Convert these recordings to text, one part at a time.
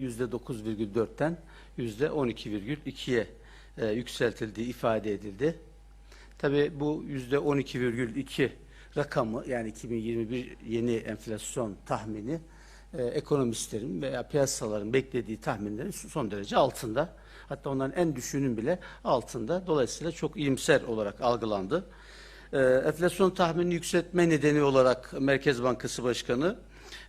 %9,4'ten %12,2'ye e, yükseltildiği ifade edildi. Tabii bu %12,2 rakamı yani 2021 yeni enflasyon tahmini e, ekonomistlerin veya piyasaların beklediği tahminlerin son derece altında. Hatta onların en düşüğünün bile altında. Dolayısıyla çok iyimser olarak algılandı. E, enflasyon tahminini yükseltme nedeni olarak Merkez Bankası Başkanı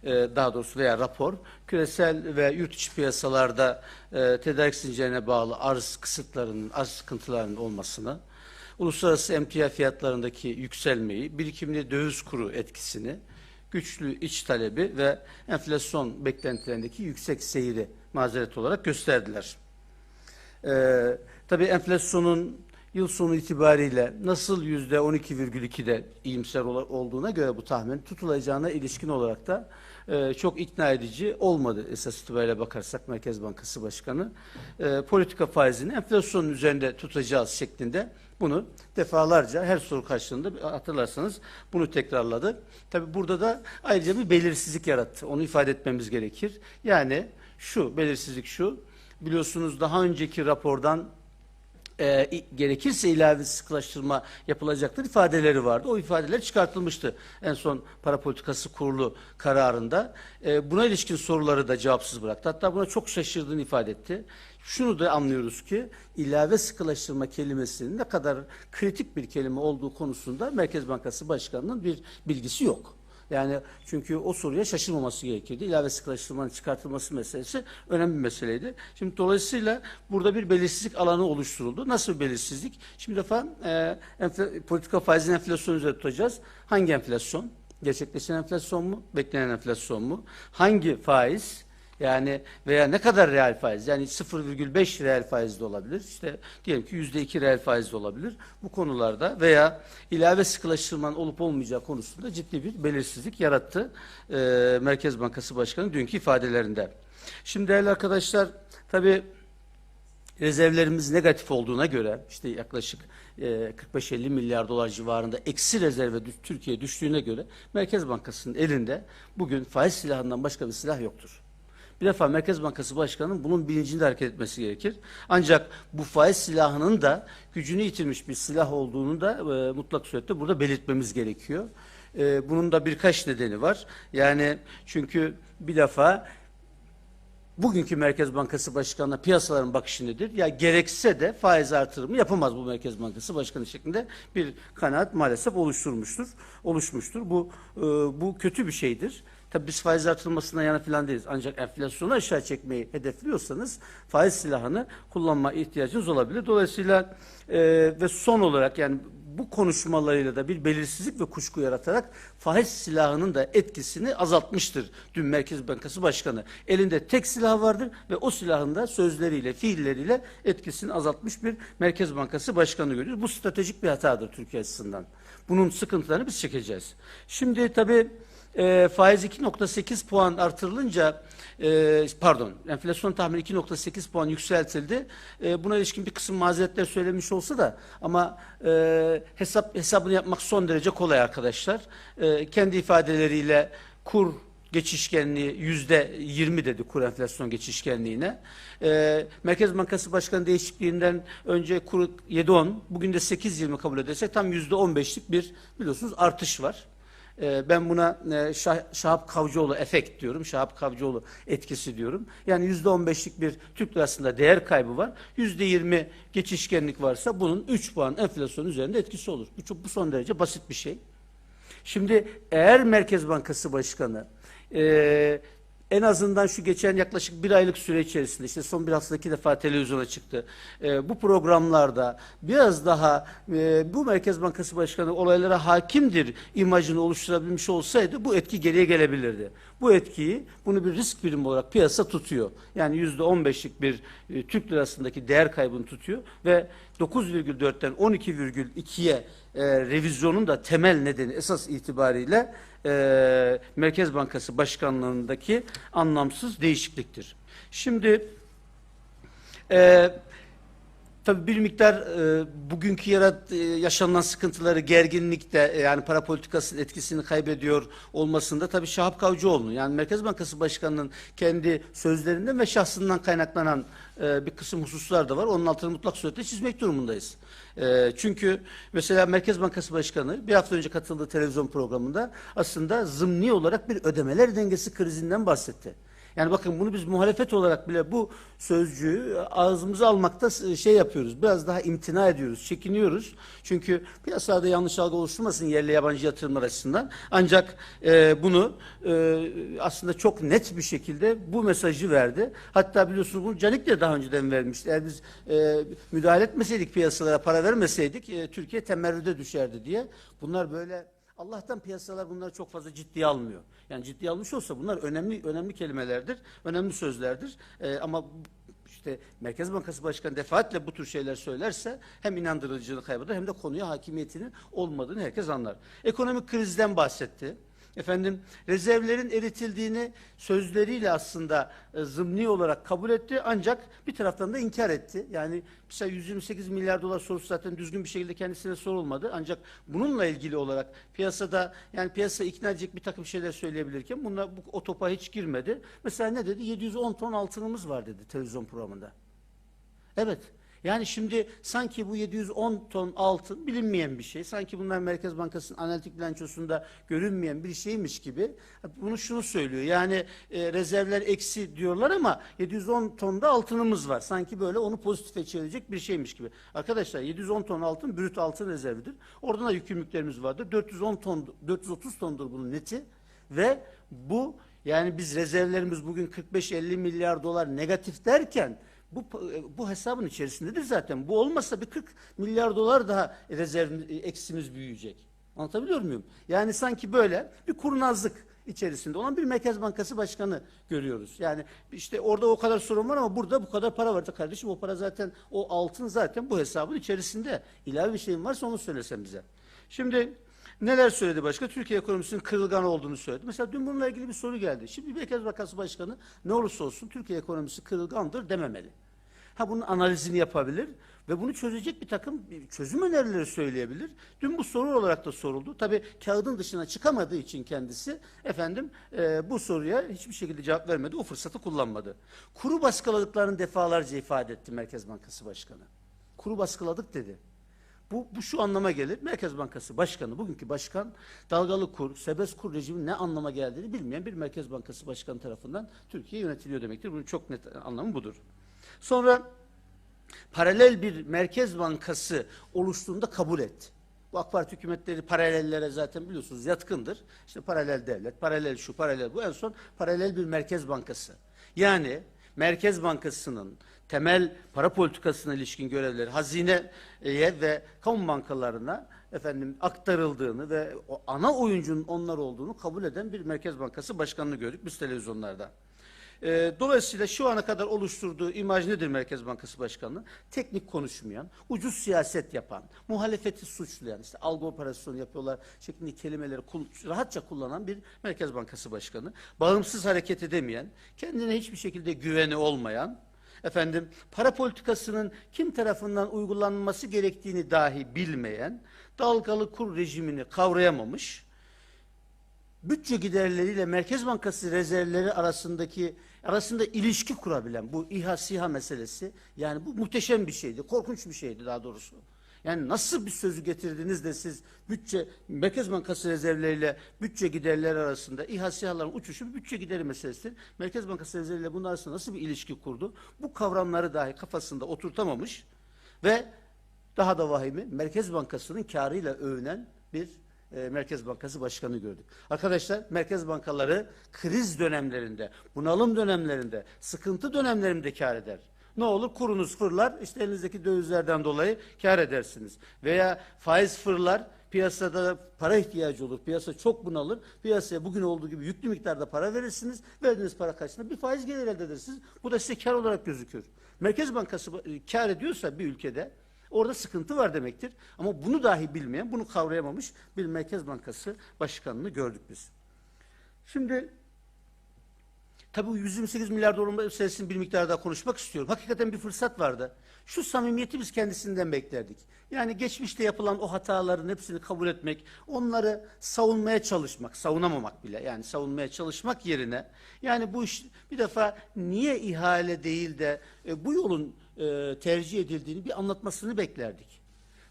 e, daha doğrusu veya rapor küresel ve yurt içi piyasalarda e, tedarik zincirine bağlı arz kısıtlarının, arz sıkıntılarının olmasını, uluslararası emtia fiyatlarındaki yükselmeyi, birikimli döviz kuru etkisini, güçlü iç talebi ve enflasyon beklentilerindeki yüksek seyri mazeret olarak gösterdiler. Ee, tabii enflasyonun yıl sonu itibariyle nasıl yüzde 12,2'de iyimser olduğuna göre bu tahmin tutulacağına ilişkin olarak da e, çok ikna edici olmadı esas itibariyle bakarsak Merkez Bankası Başkanı. E, politika faizini enflasyonun üzerinde tutacağız şeklinde bunu defalarca her soru karşılığında hatırlarsanız bunu tekrarladı. Tabi burada da ayrıca bir belirsizlik yarattı. Onu ifade etmemiz gerekir. Yani şu belirsizlik şu. Biliyorsunuz daha önceki rapordan e, gerekirse ilave sıkılaştırma yapılacaktır ifadeleri vardı. O ifadeler çıkartılmıştı en son para politikası kurulu kararında. E, buna ilişkin soruları da cevapsız bıraktı. Hatta buna çok şaşırdığını ifade etti. Şunu da anlıyoruz ki ilave sıkılaştırma kelimesinin ne kadar kritik bir kelime olduğu konusunda Merkez Bankası Başkanı'nın bir bilgisi yok. Yani çünkü o soruya şaşırmaması gerekirdi. İlave sıkılaştırmanın çıkartılması meselesi önemli bir meseleydi. Şimdi dolayısıyla burada bir belirsizlik alanı oluşturuldu. Nasıl bir belirsizlik? Şimdi defa e, politika faizini enflasyon üzerinde tutacağız. Hangi enflasyon? Gerçekleşen enflasyon mu? Beklenen enflasyon mu? Hangi faiz? Yani veya ne kadar reel faiz? Yani 0,5 reel faiz de olabilir. İşte diyelim ki %2 reel faiz de olabilir. Bu konularda veya ilave sıkılaştırmanın olup olmayacağı konusunda ciddi bir belirsizlik yarattı e, Merkez Bankası Başkanı dünkü ifadelerinde. Şimdi değerli arkadaşlar tabii rezervlerimiz negatif olduğuna göre işte yaklaşık 45-50 e, milyar dolar civarında eksi rezerve Türkiye düştüğüne göre Merkez Bankası'nın elinde bugün faiz silahından başka bir silah yoktur. Bir defa Merkez Bankası Başkanı'nın bunun bilincinde hareket etmesi gerekir. Ancak bu faiz silahının da gücünü yitirmiş bir silah olduğunu da e, mutlak surette burada belirtmemiz gerekiyor. E, bunun da birkaç nedeni var. Yani çünkü bir defa bugünkü Merkez Bankası Başkanı'na piyasaların bakışı nedir? Ya gerekse de faiz artırımı yapamaz bu Merkez Bankası Başkanı şeklinde bir kanaat maalesef oluşturmuştur. Oluşmuştur. Bu e, bu kötü bir şeydir. Tabii biz faiz artırılmasına yana falan değiliz. Ancak enflasyonu aşağı çekmeyi hedefliyorsanız faiz silahını kullanma ihtiyacınız olabilir. Dolayısıyla e, ve son olarak yani bu konuşmalarıyla da bir belirsizlik ve kuşku yaratarak faiz silahının da etkisini azaltmıştır dün Merkez Bankası Başkanı. Elinde tek silah vardır ve o silahın da sözleriyle, fiilleriyle etkisini azaltmış bir Merkez Bankası Başkanı görüyoruz. Bu stratejik bir hatadır Türkiye açısından. Bunun sıkıntılarını biz çekeceğiz. Şimdi tabii e, faiz 2.8 puan artırılınca e, pardon enflasyon tahmini 2.8 puan yükseltildi. E, buna ilişkin bir kısım mazeretler söylemiş olsa da ama e, hesap hesabını yapmak son derece kolay arkadaşlar. E, kendi ifadeleriyle kur geçişkenliği yüzde yirmi dedi kur enflasyon geçişkenliğine. E, Merkez Bankası Başkanı değişikliğinden önce kuru 7-10 bugün de 8-20 kabul edersek tam yüzde 15'lik bir biliyorsunuz artış var. Ee, ben buna e, Şahap Kavcıoğlu efekt diyorum. Şahap Kavcıoğlu etkisi diyorum. Yani yüzde on beşlik bir Türk lirasında değer kaybı var. Yüzde yirmi geçişkenlik varsa bunun üç puan enflasyon üzerinde etkisi olur. Bu çok bu son derece basit bir şey. Şimdi eğer Merkez Bankası Başkanı e, en azından şu geçen yaklaşık bir aylık süre içerisinde işte son bir haftada iki defa televizyona çıktı. E, bu programlarda biraz daha e, bu Merkez Bankası Başkanı olaylara hakimdir imajını oluşturabilmiş olsaydı bu etki geriye gelebilirdi. Bu etkiyi bunu bir risk birimi olarak piyasa tutuyor. Yani yüzde on beşlik bir e, Türk lirasındaki değer kaybını tutuyor ve 9,4'ten 12,2'ye e, revizyonun da temel nedeni esas itibariyle e, Merkez Bankası Başkanlığındaki anlamsız değişikliktir. Şimdi e, Tabii bir miktar e, bugünkü yarat, e, yaşanılan sıkıntıları, gerginlik de e, yani para politikasının etkisini kaybediyor olmasında tabii Şahap Kavcıoğlu'nun yani Merkez Bankası Başkanı'nın kendi sözlerinden ve şahsından kaynaklanan e, bir kısım hususlar da var. Onun altını mutlak suretle çizmek durumundayız. E, çünkü mesela Merkez Bankası Başkanı bir hafta önce katıldığı televizyon programında aslında zımni olarak bir ödemeler dengesi krizinden bahsetti. Yani bakın bunu biz muhalefet olarak bile bu sözcüğü ağzımıza almakta şey yapıyoruz. Biraz daha imtina ediyoruz, çekiniyoruz. Çünkü piyasada yanlış algı oluşturmasın yerli yabancı yatırımlar açısından. Ancak e, bunu e, aslında çok net bir şekilde bu mesajı verdi. Hatta biliyorsunuz bunu Canik de daha önceden vermişti. Eğer biz e, müdahale etmeseydik piyasalara para vermeseydik e, Türkiye temerrüde düşerdi diye. Bunlar böyle Allah'tan piyasalar bunları çok fazla ciddiye almıyor. Yani ciddiye almış olsa bunlar önemli önemli kelimelerdir, önemli sözlerdir. Ee, ama işte Merkez Bankası Başkanı defaatle bu tür şeyler söylerse hem inandırıcılığı kaybeder hem de konuya hakimiyetinin olmadığını herkes anlar. Ekonomik krizden bahsetti. Efendim rezervlerin eritildiğini sözleriyle aslında e, zımni olarak kabul etti ancak bir taraftan da inkar etti. Yani mesela 128 milyar dolar sorusu zaten düzgün bir şekilde kendisine sorulmadı. Ancak bununla ilgili olarak piyasada yani piyasa ikna edecek bir takım şeyler söyleyebilirken bunlar bu, o topa hiç girmedi. Mesela ne dedi? 710 ton altınımız var dedi televizyon programında. Evet. Yani şimdi sanki bu 710 ton altın bilinmeyen bir şey. Sanki bunlar Merkez Bankası'nın analitik bilançosunda görünmeyen bir şeymiş gibi. Bunu şunu söylüyor. Yani e, rezervler eksi diyorlar ama 710 ton da altınımız var. Sanki böyle onu pozitife çevirecek bir şeymiş gibi. Arkadaşlar 710 ton altın brüt altın rezervidir. Oradan da yükümlülüklerimiz vardır. 410 ton 430 tondur bunun neti ve bu yani biz rezervlerimiz bugün 45-50 milyar dolar negatif derken bu, bu hesabın içerisindedir zaten. Bu olmazsa bir 40 milyar dolar daha rezerv eksimiz büyüyecek. Anlatabiliyor muyum? Yani sanki böyle bir kurnazlık içerisinde olan bir Merkez Bankası Başkanı görüyoruz. Yani işte orada o kadar sorun var ama burada bu kadar para var. Kardeşim o para zaten o altın zaten bu hesabın içerisinde. İlave bir şeyin varsa onu söylesen bize. Şimdi Neler söyledi başka? Türkiye ekonomisinin kırılgan olduğunu söyledi. Mesela dün bununla ilgili bir soru geldi. Şimdi Merkez Bankası Başkanı ne olursa olsun Türkiye ekonomisi kırılgandır dememeli. Ha bunun analizini yapabilir ve bunu çözecek bir takım çözüm önerileri söyleyebilir. Dün bu soru olarak da soruldu. Tabii kağıdın dışına çıkamadığı için kendisi efendim e, bu soruya hiçbir şekilde cevap vermedi. O fırsatı kullanmadı. Kuru baskıladıklarını defalarca ifade etti Merkez Bankası Başkanı. Kuru baskıladık dedi. Bu, bu şu anlama gelir. Merkez Bankası Başkanı, bugünkü başkan dalgalı kur, serbest kur rejiminin ne anlama geldiğini bilmeyen bir Merkez Bankası Başkanı tarafından Türkiye yönetiliyor demektir. Bunun çok net anlamı budur. Sonra paralel bir Merkez Bankası oluştuğunda kabul etti. Bu AK Parti hükümetleri paralellere zaten biliyorsunuz yatkındır. İşte paralel devlet, paralel şu, paralel bu. En son paralel bir Merkez Bankası. Yani Merkez Bankası'nın temel para politikasına ilişkin görevleri hazineye ve kamu bankalarına efendim aktarıldığını ve o ana oyuncunun onlar olduğunu kabul eden bir Merkez Bankası başkanını gördük biz televizyonlarda. E, dolayısıyla şu ana kadar oluşturduğu imaj nedir Merkez Bankası Başkanı? Teknik konuşmayan, ucuz siyaset yapan, muhalefeti suçlayan, işte algı operasyonu yapıyorlar şeklinde kelimeleri rahatça kullanan bir Merkez Bankası Başkanı. Bağımsız hareket edemeyen, kendine hiçbir şekilde güveni olmayan, efendim para politikasının kim tarafından uygulanması gerektiğini dahi bilmeyen, dalgalı kur rejimini kavrayamamış, bütçe giderleriyle Merkez Bankası rezervleri arasındaki arasında ilişki kurabilen bu İHA SİHA meselesi yani bu muhteşem bir şeydi. Korkunç bir şeydi daha doğrusu. Yani nasıl bir sözü getirdiniz de siz bütçe Merkez Bankası rezervleriyle bütçe giderleri arasında İHA SİHA'ların uçuşu bütçe gideri meselesidir. Merkez Bankası rezervleriyle bunun arasında nasıl bir ilişki kurdu? Bu kavramları dahi kafasında oturtamamış ve daha da vahimi Merkez Bankası'nın karıyla övünen bir e, Merkez Bankası Başkanı gördük. Arkadaşlar Merkez Bankaları kriz dönemlerinde, bunalım dönemlerinde, sıkıntı dönemlerinde kar eder. Ne olur kurunuz fırlar, işte elinizdeki dövizlerden dolayı kar edersiniz. Veya faiz fırlar, piyasada para ihtiyacı olur, piyasa çok bunalır, piyasaya bugün olduğu gibi yüklü miktarda para verirsiniz, verdiğiniz para karşılığında bir faiz gelir elde edersiniz. Bu da size kar olarak gözükür. Merkez Bankası kar ediyorsa bir ülkede, Orada sıkıntı var demektir. Ama bunu dahi bilmeyen, bunu kavrayamamış bir Merkez Bankası başkanını gördük biz. Şimdi Tabii bu 128 milyar dolar meselesini bir miktar daha konuşmak istiyorum. Hakikaten bir fırsat vardı. Şu samimiyeti biz kendisinden beklerdik. Yani geçmişte yapılan o hataların hepsini kabul etmek, onları savunmaya çalışmak, savunamamak bile yani savunmaya çalışmak yerine yani bu iş bir defa niye ihale değil de e, bu yolun e, tercih edildiğini bir anlatmasını beklerdik.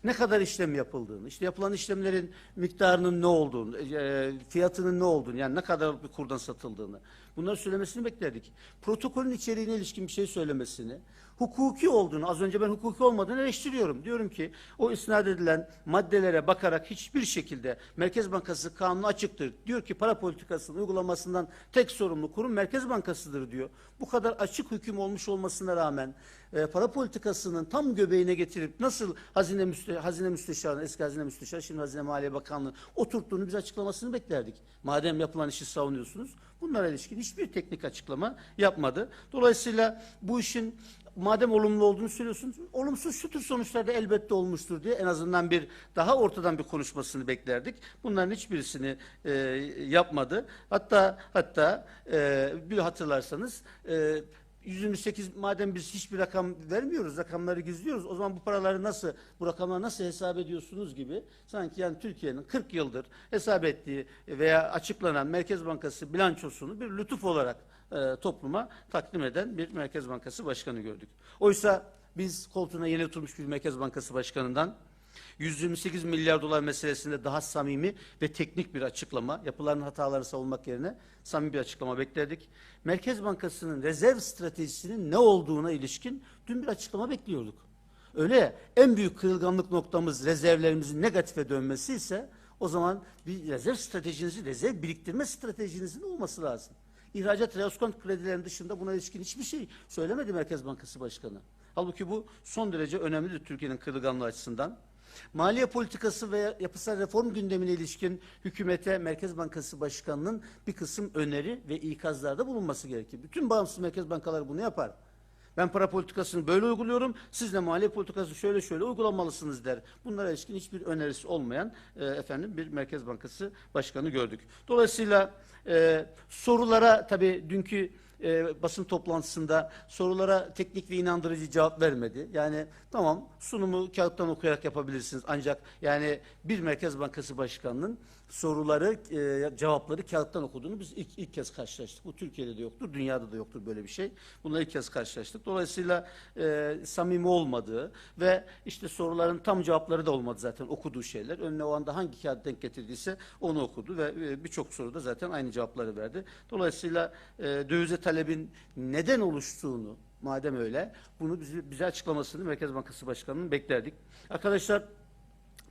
Ne kadar işlem yapıldığını, işte yapılan işlemlerin miktarının ne olduğunu, e, fiyatının ne olduğunu, yani ne kadar bir kurdan satıldığını, bunları söylemesini beklerdik. Protokolün içeriğine ilişkin bir şey söylemesini, hukuki olduğunu, az önce ben hukuki olmadığını eleştiriyorum. Diyorum ki o isnat edilen maddelere bakarak hiçbir şekilde Merkez Bankası kanunu açıktır. Diyor ki para politikasının uygulamasından tek sorumlu kurum Merkez Bankası'dır diyor. Bu kadar açık hüküm olmuş olmasına rağmen e, para politikasının tam göbeğine getirip nasıl hazine, müste, hazine müsteşarı, eski hazine müsteşarı, şimdi Hazine Maliye Bakanlığı oturttuğunu biz açıklamasını beklerdik. Madem yapılan işi savunuyorsunuz, bunlara ilişkin hiçbir teknik açıklama yapmadı. Dolayısıyla bu işin madem olumlu olduğunu söylüyorsunuz, olumsuz şu tür sonuçlar da elbette olmuştur diye en azından bir daha ortadan bir konuşmasını beklerdik. Bunların hiçbirisini e, yapmadı. Hatta hatta e, bir hatırlarsanız e, 128 madem biz hiçbir rakam vermiyoruz, rakamları gizliyoruz. O zaman bu paraları nasıl, bu rakamları nasıl hesap ediyorsunuz gibi sanki yani Türkiye'nin 40 yıldır hesap ettiği veya açıklanan Merkez Bankası bilançosunu bir lütuf olarak e, topluma takdim eden bir Merkez Bankası Başkanı gördük. Oysa biz koltuğuna yeni oturmuş bir Merkez Bankası Başkanı'ndan 128 milyar dolar meselesinde daha samimi ve teknik bir açıklama, yapılan hataları savunmak yerine samimi bir açıklama beklerdik. Merkez Bankası'nın rezerv stratejisinin ne olduğuna ilişkin dün bir açıklama bekliyorduk. Öyle ya, en büyük kırılganlık noktamız rezervlerimizin negatife dönmesi ise o zaman bir rezerv stratejinizi, rezerv biriktirme stratejinizin olması lazım. İhracat reaskont kredilerinin dışında buna ilişkin hiçbir şey söylemedi Merkez Bankası Başkanı. Halbuki bu son derece önemlidir Türkiye'nin kırılganlığı açısından. Maliye politikası ve yapısal reform gündemine ilişkin hükümete Merkez Bankası Başkanı'nın bir kısım öneri ve ikazlarda bulunması gerekir. Bütün bağımsız merkez bankaları bunu yapar. Ben para politikasını böyle uyguluyorum, siz de maliye politikası şöyle şöyle uygulamalısınız der. Bunlara ilişkin hiçbir önerisi olmayan e, efendim bir Merkez Bankası Başkanı gördük. Dolayısıyla e, sorulara tabii dünkü e, basın toplantısında sorulara teknik ve inandırıcı cevap vermedi. Yani tamam sunumu kağıttan okuyarak yapabilirsiniz ancak yani bir Merkez Bankası Başkanı'nın soruları, e, cevapları kağıttan okuduğunu biz ilk, ilk kez karşılaştık. Bu Türkiye'de de yoktur, dünyada da yoktur böyle bir şey. Bunları ilk kez karşılaştık. Dolayısıyla e, samimi olmadığı ve işte soruların tam cevapları da olmadı zaten okuduğu şeyler. Önüne o anda hangi kağıt denk getirdiyse onu okudu ve e, birçok soruda zaten aynı cevapları verdi. Dolayısıyla e, dövize talebin neden oluştuğunu, madem öyle, bunu bize, bize açıklamasını Merkez Bankası Başkanı'nın beklerdik. Arkadaşlar,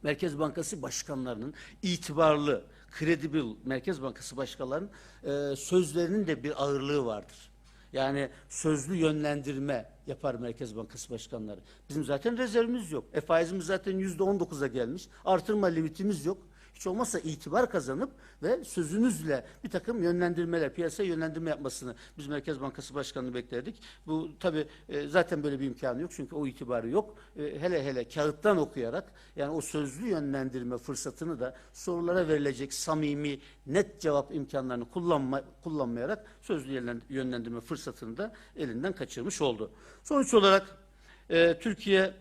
Merkez Bankası başkanlarının itibarlı, kredibil Merkez Bankası başkanlarının e, sözlerinin de bir ağırlığı vardır. Yani sözlü yönlendirme yapar Merkez Bankası başkanları. Bizim zaten rezervimiz yok. E faizimiz zaten yüzde on dokuza gelmiş. Artırma limitimiz yok. Hiç olmazsa itibar kazanıp ve sözünüzle bir takım yönlendirmeler, piyasaya yönlendirme yapmasını biz Merkez Bankası Başkanı'nı beklerdik. Bu tabi e, zaten böyle bir imkanı yok çünkü o itibarı yok. E, hele hele kağıttan okuyarak yani o sözlü yönlendirme fırsatını da sorulara verilecek samimi, net cevap imkanlarını kullanma, kullanmayarak sözlü yönlen- yönlendirme fırsatını da elinden kaçırmış oldu. Sonuç olarak e, Türkiye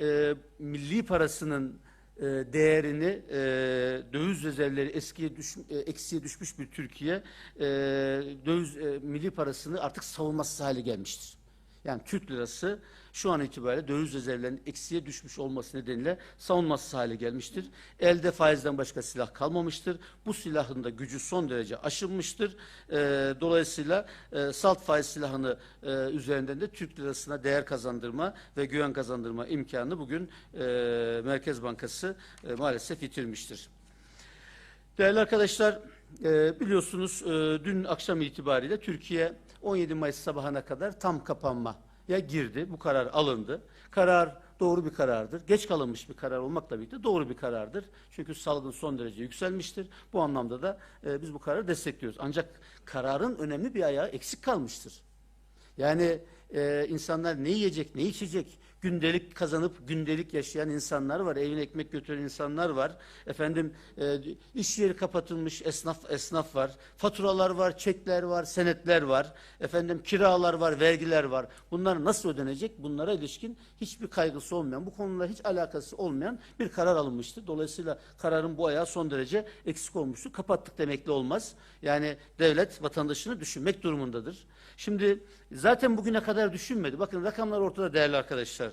e, milli parasının e, değerini e, döviz rezervleri eskiye düş, e, eksiye düşmüş bir Türkiye e, döviz e, milli parasını artık savunmasız hale gelmiştir. Yani Türk lirası şu an itibariyle döviz rezervlerinin eksiye düşmüş olması nedeniyle savunmasız hale gelmiştir. Elde faizden başka silah kalmamıştır. Bu silahın da gücü son derece aşılmıştır. E, dolayısıyla e, salt faiz silahını e, üzerinden de Türk lirasına değer kazandırma ve güven kazandırma imkanını bugün e, Merkez Bankası e, maalesef yitirmiştir. Değerli arkadaşlar, e, biliyorsunuz e, dün akşam itibariyle Türkiye 17 Mayıs sabahına kadar tam kapanmaya girdi. Bu karar alındı. Karar doğru bir karardır. Geç kalınmış bir karar olmakla birlikte doğru bir karardır. Çünkü salgın son derece yükselmiştir. Bu anlamda da e, biz bu kararı destekliyoruz. Ancak kararın önemli bir ayağı eksik kalmıştır. Yani e, insanlar ne yiyecek, ne içecek, gündelik kazanıp gündelik yaşayan insanlar var. Evine ekmek götüren insanlar var. Efendim e, iş yeri kapatılmış esnaf esnaf var. Faturalar var, çekler var, senetler var. Efendim kiralar var, vergiler var. Bunlar nasıl ödenecek? Bunlara ilişkin hiçbir kaygısı olmayan, bu konuda hiç alakası olmayan bir karar alınmıştı. Dolayısıyla kararın bu ayağı son derece eksik olmuştu. Kapattık demekle olmaz. Yani devlet vatandaşını düşünmek durumundadır. Şimdi zaten bugüne kadar düşünmedi. Bakın rakamlar ortada değerli arkadaşlar.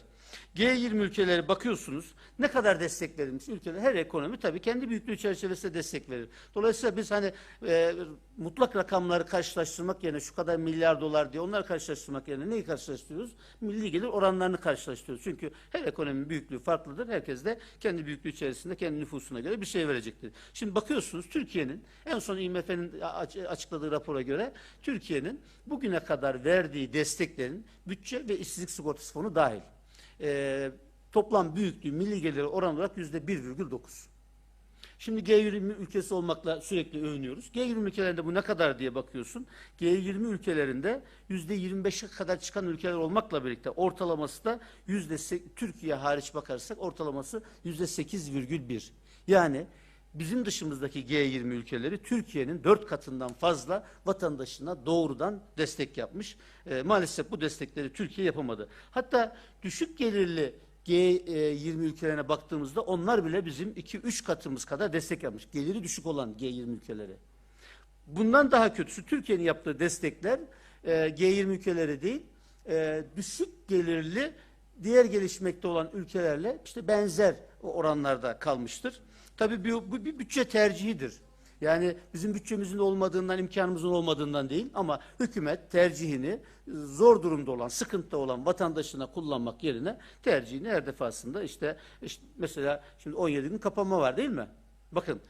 G20 ülkeleri bakıyorsunuz ne kadar destek ülkeler her ekonomi tabii kendi büyüklüğü çerçevesinde destek verir. Dolayısıyla biz hani e, mutlak rakamları karşılaştırmak yerine şu kadar milyar dolar diye onları karşılaştırmak yerine neyi karşılaştırıyoruz? Milli gelir oranlarını karşılaştırıyoruz. Çünkü her ekonominin büyüklüğü farklıdır. Herkes de kendi büyüklüğü içerisinde kendi nüfusuna göre bir şey verecektir. Şimdi bakıyorsunuz Türkiye'nin en son IMF'nin açıkladığı rapora göre Türkiye'nin bugüne kadar verdiği desteklerin bütçe ve işsizlik sigortası fonu dahil e, toplam büyüklüğü milli geliri oran olarak yüzde 1,9. Şimdi G20 ülkesi olmakla sürekli övünüyoruz. G20 ülkelerinde bu ne kadar diye bakıyorsun. G20 ülkelerinde yüzde 25'e kadar çıkan ülkeler olmakla birlikte ortalaması da yüzde Türkiye hariç bakarsak ortalaması yüzde 8,1. Yani bizim dışımızdaki G20 ülkeleri Türkiye'nin dört katından fazla vatandaşına doğrudan destek yapmış. E, maalesef bu destekleri Türkiye yapamadı. Hatta düşük gelirli G20 ülkelerine baktığımızda onlar bile bizim 2-3 katımız kadar destek yapmış. Geliri düşük olan G20 ülkeleri. Bundan daha kötüsü Türkiye'nin yaptığı destekler e, G20 ülkeleri değil, e, düşük gelirli diğer gelişmekte olan ülkelerle işte benzer oranlarda kalmıştır. Tabii bu, bu bir bütçe tercihidir. Yani bizim bütçemizin olmadığından, imkanımızın olmadığından değil ama hükümet tercihini zor durumda olan, sıkıntıda olan vatandaşına kullanmak yerine tercihini her defasında işte, işte mesela şimdi 17 gün kapanma var değil mi? Bakın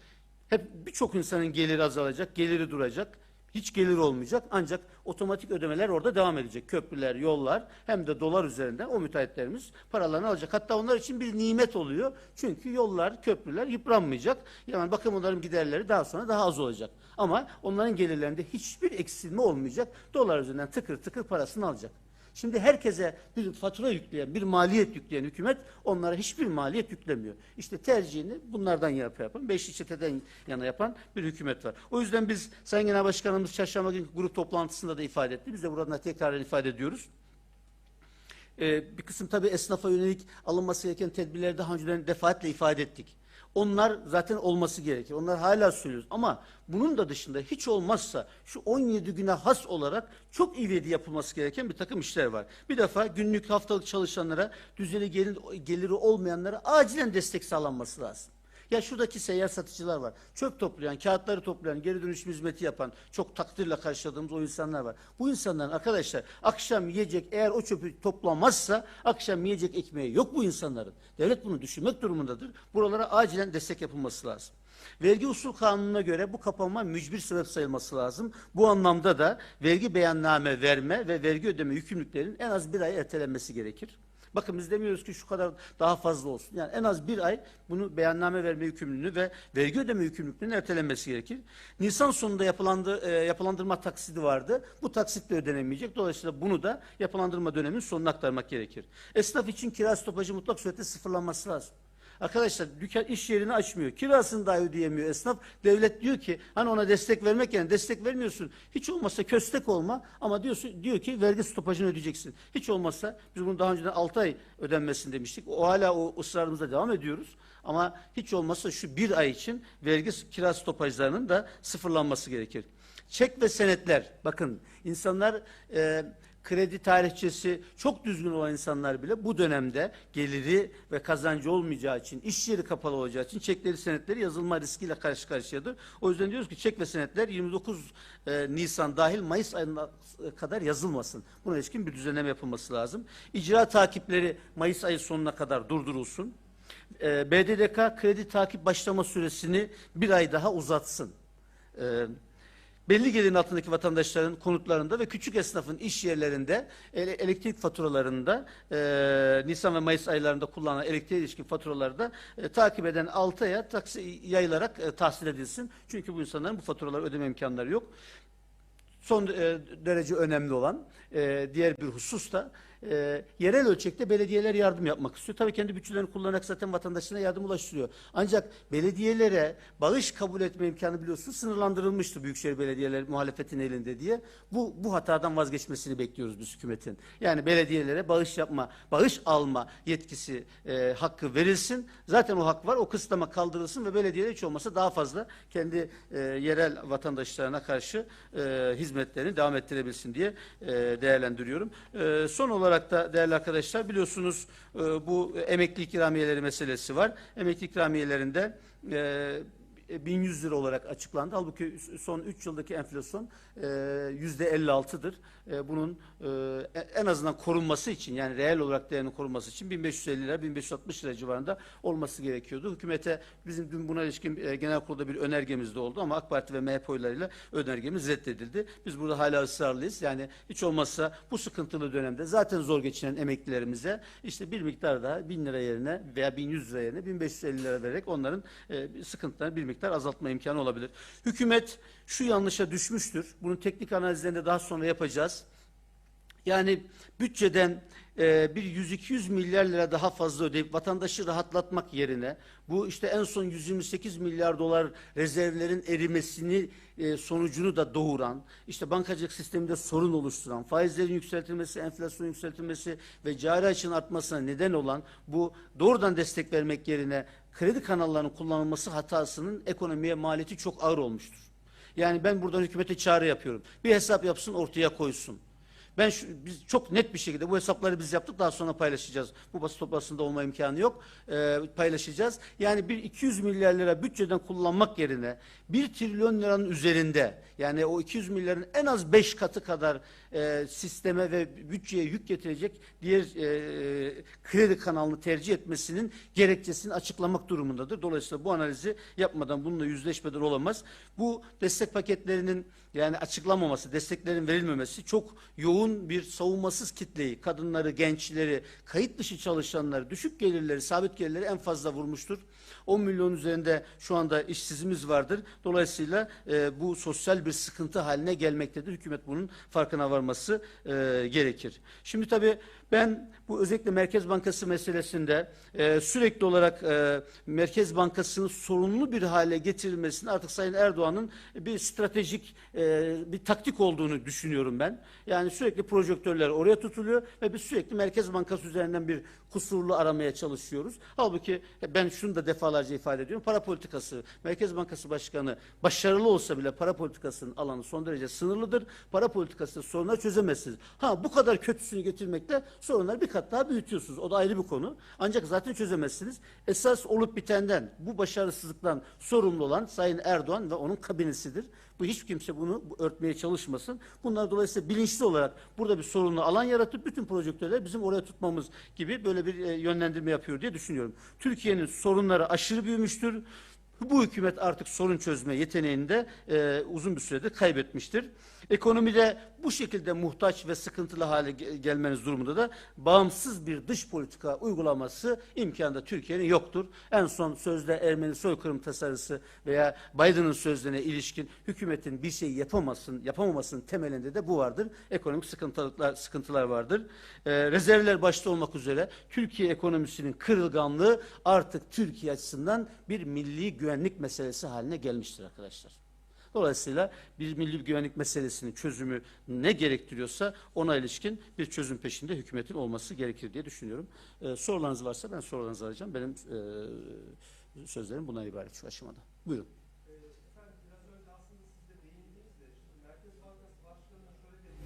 hep birçok insanın geliri azalacak, geliri duracak. Hiç gelir olmayacak ancak otomatik ödemeler orada devam edecek. Köprüler, yollar hem de dolar üzerinden o müteahhitlerimiz paralarını alacak. Hatta onlar için bir nimet oluyor. Çünkü yollar, köprüler yıpranmayacak. Yani bakın onların giderleri daha sonra daha az olacak. Ama onların gelirlerinde hiçbir eksilme olmayacak. Dolar üzerinden tıkır tıkır parasını alacak. Şimdi herkese bir fatura yükleyen, bir maliyet yükleyen hükümet onlara hiçbir maliyet yüklemiyor. İşte tercihini bunlardan yap yapan, beşli çeteden yana yapan bir hükümet var. O yüzden biz Sayın Genel Başkanımız çarşamba günkü grup toplantısında da ifade etti. Biz de buradan tekrar ifade ediyoruz. Ee, bir kısım tabii esnafa yönelik alınması gereken tedbirleri daha önceden defaatle ifade ettik. Onlar zaten olması gerekir. Onlar hala söylüyoruz. Ama bunun da dışında hiç olmazsa şu 17 güne has olarak çok ivedi yapılması gereken bir takım işler var. Bir defa günlük haftalık çalışanlara, düzeni geliri olmayanlara acilen destek sağlanması lazım. Ya şuradaki seyyar satıcılar var. Çöp toplayan, kağıtları toplayan, geri dönüşüm hizmeti yapan çok takdirle karşıladığımız o insanlar var. Bu insanların arkadaşlar akşam yiyecek eğer o çöpü toplamazsa akşam yiyecek ekmeği yok bu insanların. Devlet bunu düşünmek durumundadır. Buralara acilen destek yapılması lazım. Vergi usul kanununa göre bu kapanma mücbir sebep sayılması lazım. Bu anlamda da vergi beyanname verme ve vergi ödeme yükümlülüklerinin en az bir ay ertelenmesi gerekir. Bakın biz demiyoruz ki şu kadar daha fazla olsun. Yani en az bir ay bunu beyanname verme yükümlülüğünü ve vergi ödeme yükümlülüğünün ertelenmesi gerekir. Nisan sonunda yapılandı, e, yapılandırma taksidi vardı. Bu taksit de ödenemeyecek. Dolayısıyla bunu da yapılandırma döneminin sonuna aktarmak gerekir. Esnaf için kira stopajı mutlak surette sıfırlanması lazım. Arkadaşlar dükkan iş yerini açmıyor. Kirasını dahi ödeyemiyor esnaf. Devlet diyor ki hani ona destek vermek yani destek vermiyorsun. Hiç olmazsa köstek olma ama diyorsun diyor ki vergi stopajını ödeyeceksin. Hiç olmazsa biz bunu daha önceden 6 ay ödenmesini demiştik. O hala o ısrarımıza devam ediyoruz. Ama hiç olmazsa şu bir ay için vergi kira stopajlarının da sıfırlanması gerekir. Çek ve senetler. Bakın insanlar e, kredi tarihçesi çok düzgün olan insanlar bile bu dönemde geliri ve kazancı olmayacağı için, iş yeri kapalı olacağı için çekleri senetleri yazılma riskiyle karşı karşıyadır. O yüzden diyoruz ki çek ve senetler 29 e, Nisan dahil Mayıs ayına kadar yazılmasın. Buna ilişkin bir düzenleme yapılması lazım. İcra takipleri Mayıs ayı sonuna kadar durdurulsun. E, BDDK kredi takip başlama süresini bir ay daha uzatsın. E, belli gelirin altındaki vatandaşların konutlarında ve küçük esnafın iş yerlerinde elektrik faturalarında e, Nisan ve Mayıs aylarında kullanılan elektrik ilişkin faturaları da e, takip eden 6 aya taksi yayılarak e, tahsil edilsin. Çünkü bu insanların bu faturaları ödeme imkanları yok son e, derece önemli olan e, diğer bir husus da e, yerel ölçekte belediyeler yardım yapmak istiyor. Tabii kendi bütçelerini kullanarak zaten vatandaşına yardım ulaştırıyor. Ancak belediyelere bağış kabul etme imkanı biliyorsunuz sınırlandırılmıştı Büyükşehir Belediyeler muhalefetin elinde diye. Bu, bu hatadan vazgeçmesini bekliyoruz biz hükümetin. Yani belediyelere bağış yapma, bağış alma yetkisi, e, hakkı verilsin. Zaten o hak var. O kısıtlama kaldırılsın ve belediyeler hiç olmasa daha fazla kendi e, yerel vatandaşlarına karşı e, hizmetlerini devam ettirebilsin diye e, değerlendiriyorum. E, son olarak da değerli arkadaşlar biliyorsunuz e, bu emekli ikramiyeleri meselesi var. Emekli ikramiyelerinde e, 1100 lira olarak açıklandı. Halbuki son 3 yıldaki enflasyon e, yüzde 56'dır. E, bunun e, en azından korunması için yani reel olarak değerinin korunması için 1550 lira 1560 lira civarında olması gerekiyordu. Hükümete bizim dün buna ilişkin e, genel kurulda bir önergemiz de oldu ama AK Parti ve MHP oylarıyla önergemiz reddedildi. Biz burada hala ısrarlıyız. Yani hiç olmazsa bu sıkıntılı dönemde zaten zor geçinen emeklilerimize işte bir miktar daha 1000 lira yerine veya 1100 lira yerine 1550 lira vererek onların e, sıkıntılarını bir miktar azaltma imkanı olabilir. Hükümet şu yanlışa düşmüştür. Bunun teknik analizlerini daha sonra yapacağız. Yani bütçeden e, bir 100-200 milyar lira daha fazla ödeyip vatandaşı rahatlatmak yerine bu işte en son 128 milyar dolar rezervlerin erimesini e, sonucunu da doğuran, işte bankacılık sisteminde sorun oluşturan, faizlerin yükseltilmesi, enflasyon yükseltilmesi ve cari açığın artmasına neden olan bu doğrudan destek vermek yerine kredi kanallarının kullanılması hatasının ekonomiye maliyeti çok ağır olmuştur. Yani ben buradan hükümete çağrı yapıyorum. Bir hesap yapsın ortaya koysun. Ben şu, biz çok net bir şekilde bu hesapları biz yaptık daha sonra paylaşacağız. Bu basın toplantısında olma imkanı yok. Ee, paylaşacağız. Yani bir 200 milyar lira bütçeden kullanmak yerine 1 trilyon liranın üzerinde yani o 200 milyarın en az 5 katı kadar e, sisteme ve bütçeye yük getirecek diğer e, kredi kanalını tercih etmesinin gerekçesini açıklamak durumundadır. Dolayısıyla bu analizi yapmadan bununla yüzleşmeden olamaz. Bu destek paketlerinin yani açıklamaması, desteklerin verilmemesi çok yoğun bir savunmasız kitleyi, kadınları, gençleri, kayıt dışı çalışanları, düşük gelirleri, sabit gelirleri en fazla vurmuştur. 10 milyon üzerinde şu anda işsizimiz vardır. Dolayısıyla e, bu sosyal bir sıkıntı haline gelmektedir. Hükümet bunun farkına varması e, gerekir. Şimdi tabii ben bu özellikle Merkez Bankası meselesinde e, sürekli olarak e, Merkez Bankası'nın sorunlu bir hale getirilmesini artık Sayın Erdoğan'ın bir stratejik e, bir taktik olduğunu düşünüyorum ben. Yani sürekli projektörler oraya tutuluyor ve biz sürekli Merkez Bankası üzerinden bir kusurlu aramaya çalışıyoruz. Halbuki ben şunu da defalarca ifade ediyorum. Para politikası, Merkez Bankası Başkanı başarılı olsa bile para politikasının alanı son derece sınırlıdır. Para politikası sorunları çözemezsiniz. Ha bu kadar kötüsünü getirmekte sorunları bir kat daha büyütüyorsunuz. O da ayrı bir konu. Ancak zaten çözemezsiniz. Esas olup bitenden, bu başarısızlıktan sorumlu olan Sayın Erdoğan ve onun kabinesidir. Bu hiç kimse bunu örtmeye çalışmasın. Bunlar dolayısıyla bilinçli olarak burada bir sorunlu alan yaratıp bütün projektörler bizim oraya tutmamız gibi böyle bir e, yönlendirme yapıyor diye düşünüyorum. Türkiye'nin sorunları aşırı büyümüştür. Bu hükümet artık sorun çözme yeteneğini de e, uzun bir süredir kaybetmiştir. Ekonomide bu şekilde muhtaç ve sıkıntılı hale ge- gelmeniz durumunda da bağımsız bir dış politika uygulaması imkanı da Türkiye'nin yoktur. En son sözde Ermeni soykırım tasarısı veya Biden'ın sözlerine ilişkin hükümetin bir şey yapamasın, yapamamasının temelinde de bu vardır. Ekonomik sıkıntılar, sıkıntılar vardır. Ee, rezervler başta olmak üzere Türkiye ekonomisinin kırılganlığı artık Türkiye açısından bir milli güvenlik meselesi haline gelmiştir arkadaşlar. Dolayısıyla bir milli güvenlik meselesinin çözümü ne gerektiriyorsa ona ilişkin bir çözüm peşinde hükümetin olması gerekir diye düşünüyorum. Ee, sorularınız varsa ben sorularınızı alacağım. Benim e, sözlerim buna ibaret şu aşamada. Buyurun.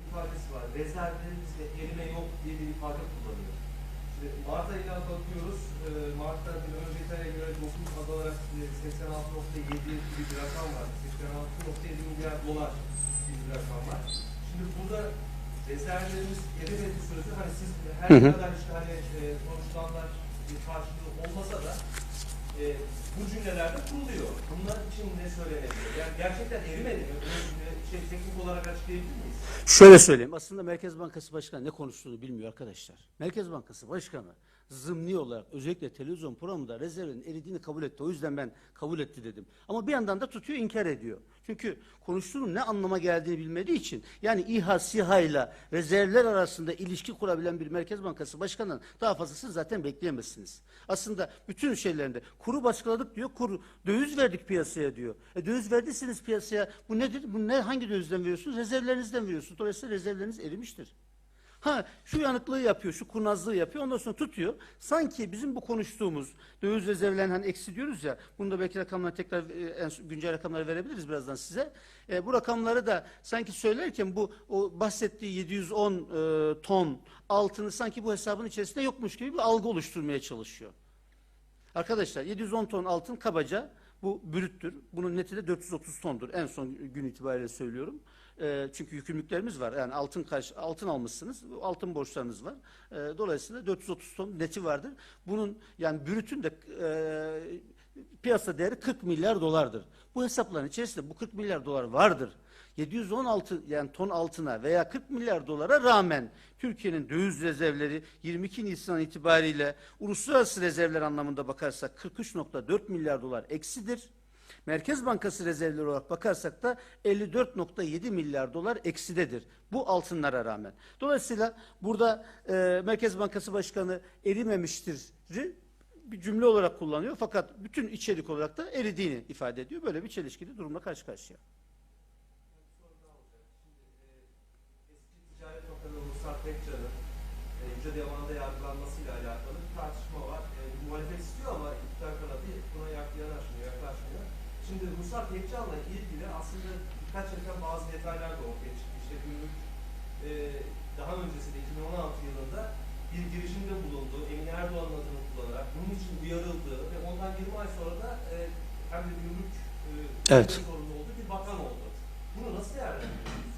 İfadesi var. Rezervlerimizde erime yok diye bir ifade kullanıyor. Şimdi Mart ayına bakıyoruz. E, Mart'ta bir önceki aya göre 9 ad olarak e, 86.7 gibi bir rakam var. 86.7 milyar dolar gibi bir rakam var. Şimdi burada rezervlerimiz erimediği sürece hani siz her Hı ne hı. kadar işte hani e, konuşulanlar bir karşılığı olmasa da e, bu cümlelerde kuruluyor. Bunlar için ne söylenebilir? Yani gerçekten erimedi mi? Şey, teknik olarak açıklayabilir miyiz? Şöyle söyleyeyim. Aslında Merkez Bankası Başkanı ne konuştuğunu bilmiyor arkadaşlar. Merkez Bankası Başkanı zımni olarak özellikle televizyon programında rezervin eridiğini kabul etti. O yüzden ben kabul etti dedim. Ama bir yandan da tutuyor inkar ediyor. Çünkü konuştuğunun ne anlama geldiğini bilmediği için yani İHA SİHA ile rezervler arasında ilişki kurabilen bir Merkez Bankası Başkanı'nın daha fazlasını zaten bekleyemezsiniz. Aslında bütün şeylerinde kuru baskıladık diyor, kuru döviz verdik piyasaya diyor. E döviz verdiyseniz piyasaya bu nedir? Bu ne hangi dövizden veriyorsunuz? Rezervlerinizden veriyorsunuz. Dolayısıyla rezervleriniz erimiştir. Ha şu yanıklığı yapıyor, şu kurnazlığı yapıyor, ondan sonra tutuyor. Sanki bizim bu konuştuğumuz döviz rezervlerini hani eksi diyoruz ya, bunu da belki rakamları tekrar e, güncel rakamları verebiliriz birazdan size. E, bu rakamları da sanki söylerken bu o bahsettiği 710 e, ton altını sanki bu hesabın içerisinde yokmuş gibi bir algı oluşturmaya çalışıyor. Arkadaşlar 710 ton altın kabaca bu brüttür. Bunun neti de 430 tondur. En son gün itibariyle söylüyorum. Ee, çünkü yükümlülüklerimiz var. Yani altın karşı, altın almışsınız. Altın borçlarınız var. Ee, dolayısıyla 430 ton neti vardır. Bunun yani brütün de e, piyasa değeri 40 milyar dolardır. Bu hesapların içerisinde bu 40 milyar dolar vardır. 716 yani ton altına veya 40 milyar dolara rağmen Türkiye'nin döviz rezervleri 22 Nisan itibariyle uluslararası rezervler anlamında bakarsak 43.4 milyar dolar eksidir. Merkez Bankası rezervleri olarak bakarsak da 54.7 milyar dolar eksidedir. Bu altınlara rağmen. Dolayısıyla burada e, Merkez Bankası Başkanı erimemiştir bir cümle olarak kullanıyor. Fakat bütün içerik olarak da eridiğini ifade ediyor. Böyle bir çelişkili durumla karşı karşıya. Bir soru daha olacak. Şimdi e, eski Ticaret Bakanı Ruslar Pekcan'ın Yüce Divan'da yargılanmasıyla alakalı bir tartışma var. E, muhalefet istiyor ama iktidar kanadı buna yak- yanaşmıyor, yaklaşmıyor. Şimdi Ruslar Pekcan'la ilgili aslında birkaç yakın bazı detaylar da ortaya çıktı. İşte gümrük e, daha öncesinde 2016 yılında bir girişimde bulundu. Emine Erdoğan'ın adını kullanarak bunun için uyarıldı ve ondan 20 ay sonra da e, hem de gümrük e, Evet. sorumlu olduğu bir bakan oldu. Bunu nasıl değerlendiriyorsunuz?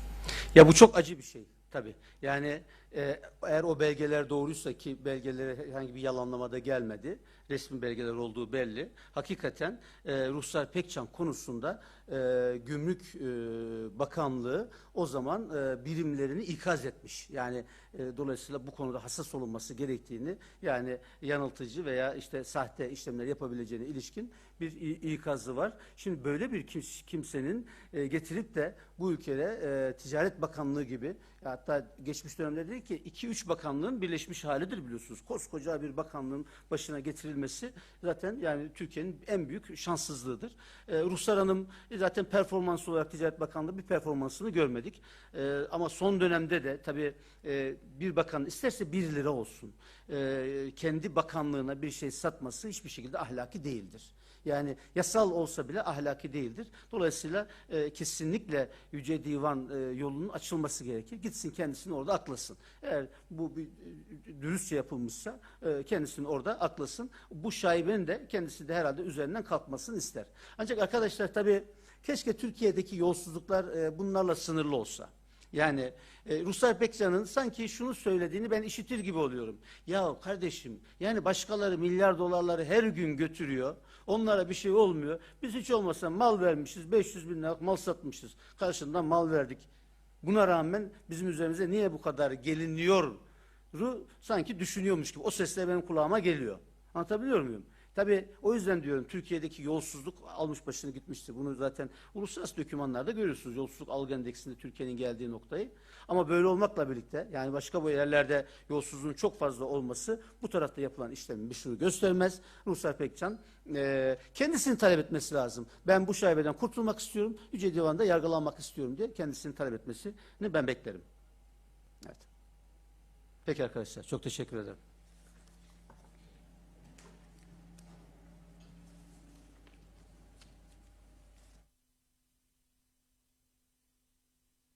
Ya bu çok acı bir şey tabii. Yani e, eğer o belgeler doğruysa ki belgelere herhangi bir yalanlamada gelmedi. Resmi belgeler olduğu belli. Hakikaten e, Ruslar Pekcan konusunda e, Gümrük e, Bakanlığı o zaman e, birimlerini ikaz etmiş. Yani e, dolayısıyla bu konuda hassas olunması gerektiğini yani yanıltıcı veya işte sahte işlemler yapabileceğine ilişkin bir ikazı var. Şimdi böyle bir kim- kimsenin e, getirip de bu ülkede e, Ticaret Bakanlığı gibi hatta geçmiş dönemde ki 2-3 bakanlığın birleşmiş halidir biliyorsunuz. Koskoca bir bakanlığın başına getirilmesi zaten yani Türkiye'nin en büyük şanssızlığıdır. E, Ruhsar Hanım e, zaten performans olarak Ticaret Bakanlığı bir performansını görmedik. E, ama son dönemde de tabii e, bir bakan isterse 1 lira olsun. E, kendi bakanlığına bir şey satması hiçbir şekilde ahlaki değildir. Yani yasal olsa bile ahlaki değildir. Dolayısıyla e, kesinlikle Yüce Divan e, yolunun açılması gerekir. Gitsin kendisini orada aklasın. Eğer bu bir, e, dürüstçe yapılmışsa e, kendisini orada aklasın. Bu şaibenin de kendisi de herhalde üzerinden kalkmasını ister. Ancak arkadaşlar tabii keşke Türkiye'deki yolsuzluklar e, bunlarla sınırlı olsa. Yani e, Ruslar Pekcan'ın sanki şunu söylediğini ben işitir gibi oluyorum. Ya kardeşim yani başkaları milyar dolarları her gün götürüyor. Onlara bir şey olmuyor. Biz hiç olmasa mal vermişiz. 500 bin liralık mal satmışız. Karşından mal verdik. Buna rağmen bizim üzerimize niye bu kadar geliniyor? sanki düşünüyormuş gibi. O sesler benim kulağıma geliyor. Anlatabiliyor muyum? Tabii o yüzden diyorum Türkiye'deki yolsuzluk almış başını gitmiştir. Bunu zaten uluslararası dokümanlarda görüyorsunuz. Yolsuzluk algı endeksinde Türkiye'nin geldiği noktayı. Ama böyle olmakla birlikte yani başka bu yerlerde yolsuzluğun çok fazla olması bu tarafta yapılan işlemin bir şunu göstermez. Ruslar Pekcan e, kendisini talep etmesi lazım. Ben bu şaibeden kurtulmak istiyorum. Yüce Divan'da yargılanmak istiyorum diye kendisini talep etmesini ben beklerim. Evet. Peki arkadaşlar çok teşekkür ederim.